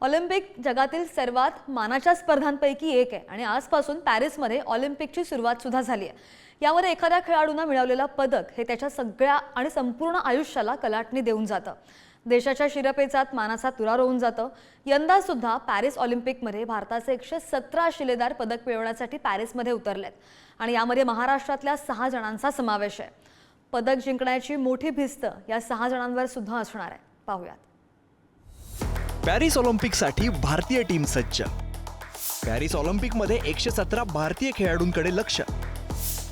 Olympic जगातील सर्वात मानाच्या स्पर्धांपैकी एक आहे आणि आजपासून पॅरिसमध्ये ऑलिम्पिकची सुरुवात सुद्धा झाली आहे. यामध्ये एखाद्या खेळाडूनं मिळवलेलं पदक हे त्याच्या सगळ्या आणि संपूर्ण आयुष्याला कलाटणी देऊन जातं. देशाच्या शिरपेचात मानाचा तुरा रोवून जातं. यंदा सुद्धा पॅरिस ऑलिम्पिकमध्ये भारताचे एकशे सतरा शिलेदार पदक मिळवण्यासाठी पॅरिसमध्ये उतरलेत. आणि यामध्ये महाराष्ट्रातल्या सहा जणांचा समावेश आहे. पदक जिंकण्याची मोठी भिस्त या सहा जणांवर सुद्धा असणार आहे. पाहूयात. पॅरिस ऑलिम्पिकसाठी भारतीय टीम सज्ज. पॅरिस ऑलिम्पिकमध्ये एकशे सतरा भारतीय खेळाडूंकडे लक्ष.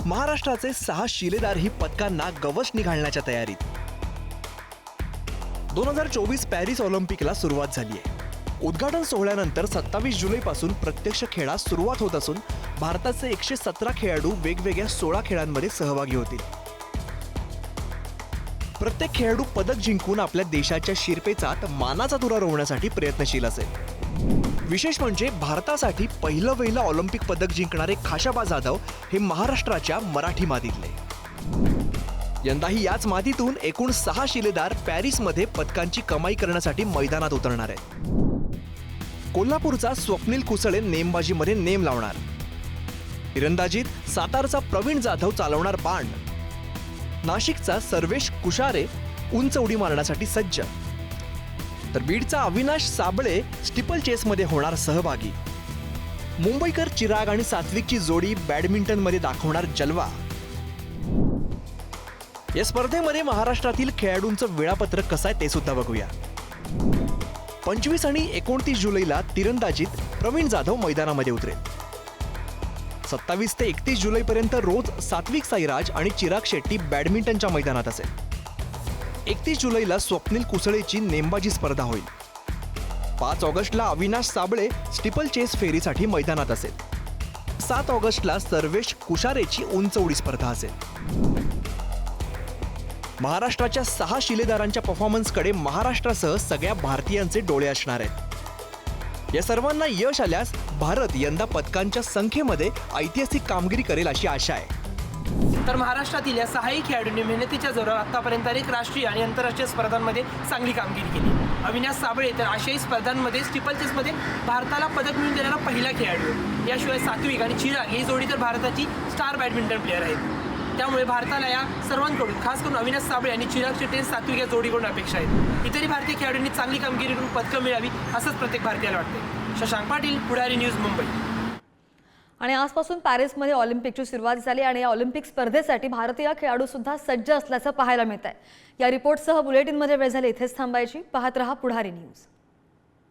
महाराष्ट्राचे सहा शिलेदारही पदकांना गवसणी निघालण्याच्या तयारीत. दोन हजार चोवीस पॅरिस ऑलिम्पिकला सुरुवात झाली आहे उद्घाटन सोहळ्यानंतर सत्तावीस जुलैपासून प्रत्यक्ष खेळास सुरुवात होत असून भारताचे एकशे सतरा खेळाडू वेगवेगळ्या सोळा खेळांमध्ये सहभागी होतील. प्रत्येक खेळाडू पदक जिंकून आपल्या देशाच्या शिरपेचात मानाचा तुरा रोवण्यासाठी प्रयत्नशील असेल. विशेष म्हणजे भारतासाठी पहिलं वहिलं ऑलिम्पिक पदक जिंकणारे खाशाबा जाधव हे महाराष्ट्राच्या मराठी मादीतले यंदाही याच मादीतून एकूण सहा शिलेदार पॅरिसमध्ये पदकांची कमाई करण्यासाठी मैदानात उतरणार आहेत. कोल्हापूरचा स्वप्नील कुसळे नेमबाजीमध्ये नेम लावणार. तिरंदाजीत सातारचा प्रवीण जाधव चालवणार बाण. नाशिकचा सर्वेश कुशारे उंच उडी मारण्यासाठी सज्ज. तर बीडचा अविनाश साबळे स्टिपल चेसमध्ये होणार सहभागी. मुंबईकर चिराग आणि सात्विकची जोडी बॅडमिंटनमध्ये दाखवणार जलवा. या स्पर्धेमध्ये महाराष्ट्रातील खेळाडूंचं वेळापत्रक कसं आहे ते सुद्धा बघूया. पंचवीस आणि एकोणतीस जुलैला तिरंदाजीत प्रवीण जाधव मैदानामध्ये उतरेल. सत्तावीस ते एकतीस जुलैपर्यंत रोज सात्विक साईराज आणि चिराग शेट्टी बॅडमिंटनच्या मैदानात असेल. एकतीस जुलैला स्वप्नील कुसळेची नेमबाजी स्पर्धा होईल. पाच ऑगस्टला अविनाश साबळे स्टिपल चेस फेरीसाठी मैदानात असेल. सात ऑगस्टला सर्वेश कुशारेची उंच उडी स्पर्धा असेल. महाराष्ट्राच्या सहा शिलेदारांच्या परफॉर्मन्सकडे महाराष्ट्रासह सगळ्या भारतीयांचे डोळे असणार आहेत. या सर्वांना यश आल्यास भारत यंदा पदकांच्या संख्येमध्ये ऐतिहासिक कामगिरी करेल अशी आशा आहे. तर महाराष्ट्रातील या सहाही खेळाडूंनी मेहनतीच्या जोरावर आतापर्यंत अनेक राष्ट्रीय आणि आंतरराष्ट्रीय स्पर्धांमध्ये चांगली कामगिरी केली. अविनाश साबळे तर आशियाई स्पर्धांमध्ये स्टिपल चेसमध्ये भारताला पदक मिळून देणारा पहिला खेळाडू. याशिवाय सात्विक आणि चिराग ही जोडी तर भारताची स्टार बॅडमिंटन प्लेअर आहेत. त्यामुळे भारताला या सर्वांकडून खास करून अविनाश साबळे आणि चिराग शेट्टी आणि सात्विक या जोडीकडून अपेक्षा आहेत इतरही भारतीय खेळाडूंनी चांगली कामगिरी करून पदकं मिळावी असंच प्रत्येक भारतीयाला वाटते शशांक पाटील पुढारी न्यूज मुंबई. आणि आजपासून पॅरिसमध्ये ऑलिम्पिकची सुरुवात झाली आणि या ऑलिम्पिक स्पर्धेसाठी भारतीय खेळाडू सुद्धा सज्ज असल्याचं पाहायला मिळत आहे या रिपोर्टसह बुलेटिनमध्ये वेळ झाली इथेच थांबायची. पाहत रहा पुढारी न्यूज.